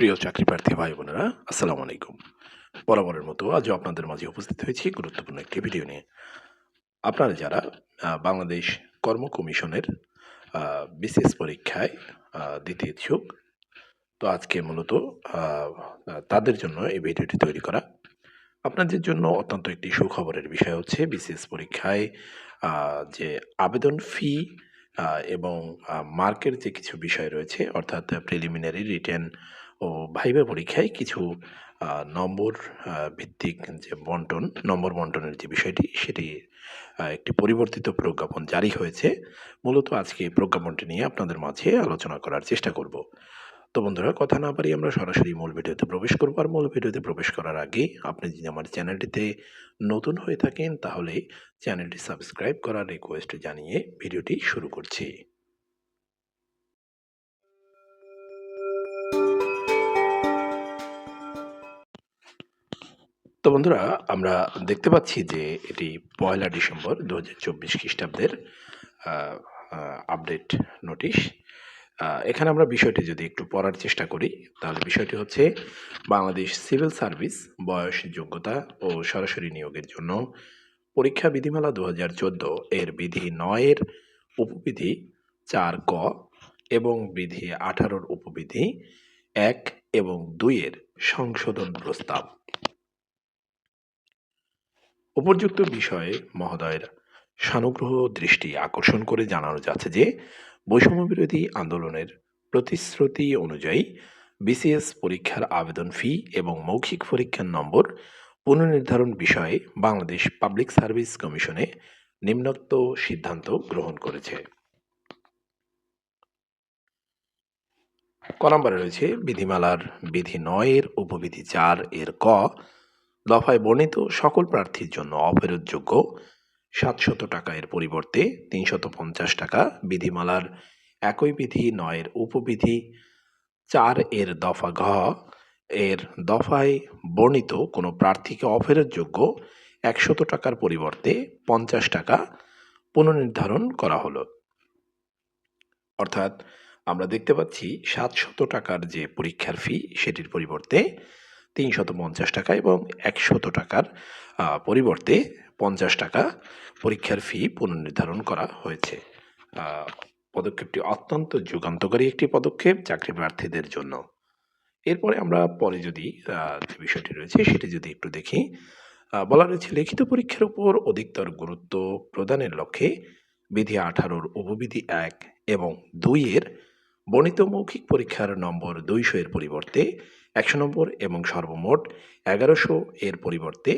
প্রিয় চাকরি প্রার্থী ভাই বোনেরা, আসসালামু আলাইকুম। বরাবরের মতো আজও আপনাদের মাঝে উপস্থিত হয়েছি গুরুত্বপূর্ণ একটি ভিডিও নিয়ে। আপনারা যারা বাংলাদেশ কর্ম কমিশনের বিশেষ পরীক্ষায় দিতে ইচ্ছুক, তো আজকে মূলত তাদের জন্য এই ভিডিওটি তৈরি করা। আপনাদের জন্য অত্যন্ত একটি সুখবরের বিষয় হচ্ছে বিশেষ পরীক্ষায় যে আবেদন ফি এবং মার্কের যে কিছু বিষয় রয়েছে, অর্থাৎ প্রিলিমিনারি রিটেন ও ভাইবা পরীক্ষায় কিছু নম্বর ভিত্তিক যে বন্টন, নম্বর বন্টনের যে বিষয়টি, সেটি একটি পরিবর্তিত প্রজ্ঞাপন জারি হয়েছে। মূলত আজকে প্রজ্ঞাপনটি নিয়ে আপনাদের মাঝে আলোচনা করার চেষ্টা করব। তো বন্ধুরা, কথা না পারি আমরা সরাসরি মূল ভিডিওতে প্রবেশ করব। আর মূল ভিডিওতে প্রবেশ করার আগে আপনি যদি আমার চ্যানেলটিতে নতুন হয়ে থাকেন, তাহলে চ্যানেলটি সাবস্ক্রাইব করার রিকোয়েস্ট জানিয়ে ভিডিওটি শুরু করছি। তো বন্ধুরা, আমরা দেখতে পাচ্ছি যে এটি পয়লা ডিসেম্বর দু হাজার চব্বিশ খ্রিস্টাব্দের আপডেট নোটিশ এখানে আমরা বিষয়টি যদি একটু পড়ার চেষ্টা করি, তাহলে বিষয়টি হচ্ছে বাংলাদেশ সিভিল সার্ভিস বয়স, যোগ্যতা ও সরাসরি নিয়োগের জন্য পরীক্ষা বিধিমালা দু হাজার চোদ্দ এর বিধি নয়ের উপবিধি চার ক এবং বিধি আঠারোর উপবিধি এক এবং দুইয়ের সংশোধন প্রস্তাব। উপযুক্ত বিষয়ে মহোদয়ের সানুগ্রহ দৃষ্টি আকর্ষণ করে জানানো যাচ্ছে যে বৈষম্য বিরোধী আন্দোলনের প্রতিশ্রুতি অনুযায়ী বিসিএস পরীক্ষার আবেদন ফি এবং মৌখিক পরীক্ষার নম্বর পুনর্নির্ধারণ বিষয়ে বাংলাদেশ পাবলিক সার্ভিস কমিশনে নিম্নোক্ত সিদ্ধান্ত গ্রহণ করেছে। ক নম্বরে রয়েছে বিধিমালার বিধি নয়ের উপবিধি চার এর ক দফায় বর্ণিত সকল প্রার্থীর জন্য অফেরতযোগ্য সাতশত টাকা এর পরিবর্তে তিনশত পঞ্চাশ টাকা বিধিমালার একই বিধি নয়ের উপবিধি চার এর দফা ঘ এর দফায় বর্ণিত কোনো প্রার্থীকে অফেরতযোগ্য একশত টাকার পরিবর্তে পঞ্চাশ টাকা পুনর্নির্ধারণ করা হলো। অর্থাৎ আমরা দেখতে পাচ্ছি সাতশত টাকার যে পরীক্ষার ফি সেটির পরিবর্তে তিনশত পঞ্চাশ টাকা এবং একশত টাকার পরিবর্তে পঞ্চাশ টাকা পরীক্ষার ফি পুনর্নির্ধারণ করা হয়েছে। পদক্ষেপটি অত্যন্ত যুগান্তকারী একটি পদক্ষেপ চাকরি প্রার্থীদের জন্য। এরপরে আমরা পরে যদি যে বিষয়টি রয়েছে সেটি যদি একটু দেখি বলা রয়েছে, লিখিত পরীক্ষার উপর অধিকতর গুরুত্ব প্রদানের লক্ষ্যে বিধি আঠারোর উপবিধি এক এবং দুইয়ের বর্ণিত মৌখিক পরীক্ষার নম্বর দুইশো এর পরিবর্তে একশো নম্বর এবং সর্বমোট এগারোশো এর পরিবর্তে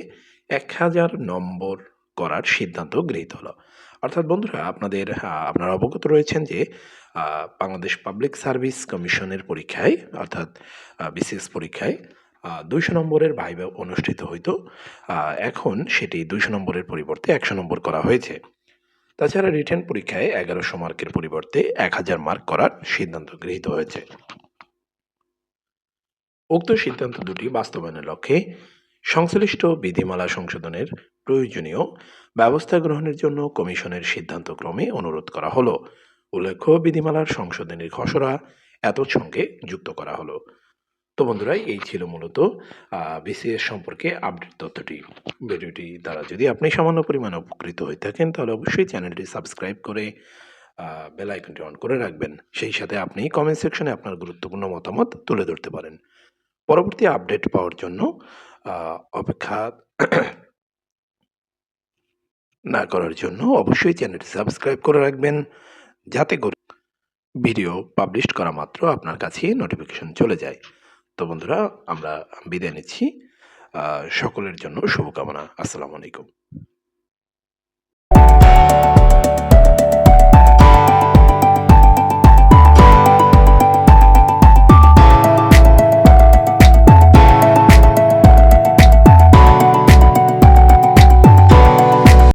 এক হাজার নম্বর করার সিদ্ধান্ত গৃহীত হলো। অর্থাৎ বন্ধুরা, আপনাদের আপনারা অবগত রয়েছেন যে বাংলাদেশ পাবলিক সার্ভিস কমিশনের পরীক্ষায়, অর্থাৎ বিসিএস পরীক্ষায় দুইশো নম্বরের ভাইবা অনুষ্ঠিত হইতো। এখন সেটি দুইশো নম্বরের পরিবর্তে একশো নম্বর করা হয়েছে। তাছাড়া রিটার্ন পরীক্ষায় এগারোশো মার্কের পরিবর্তে এক হাজার মার্ক করার সিদ্ধান্ত গৃহীত হয়েছে। উক্ত সিদ্ধান্ত দুটি বাস্তবায়নের লক্ষ্যে সংশ্লিষ্ট বিধিমালা সংশোধনের প্রয়োজনীয় ব্যবস্থা গ্রহণের জন্য কমিশনের সিদ্ধান্ত ক্রমে অনুরোধ করা হলো। উল্লেখ্য, বিধিমালার সংশোধনের খসড়া এত সঙ্গে যুক্ত করা হলো। তো বন্ধুরা, এই ছিল মূলত বিসিএস সম্পর্কে আপডেট তথ্যটি। ভিডিওটি দ্বারা যদি আপনি সামান্য পরিমাণে উপকৃত হয়ে থাকেন, তাহলে অবশ্যই চ্যানেলটি সাবস্ক্রাইব করে বেল আইকনটি অন করে রাখবেন। সেই সাথে আপনি কমেন্ট সেকশনে আপনার গুরুত্বপূর্ণ মতামত তুলে ধরতে পারেন। পরবর্তী আপডেট পাওয়ার জন্য অপেক্ষা না করার জন্য অবশ্যই চ্যানেলটি সাবস্ক্রাইব করে রাখবেন, যাতে করে ভিডিও পাবলিশ করা মাত্র আপনার কাছে নোটিফিকেশন চলে যায়। তো বন্ধুরা, আমরা বিদায় নিচ্ছি। সকলের জন্য শুভকামনা। আসসালামু আলাইকুম।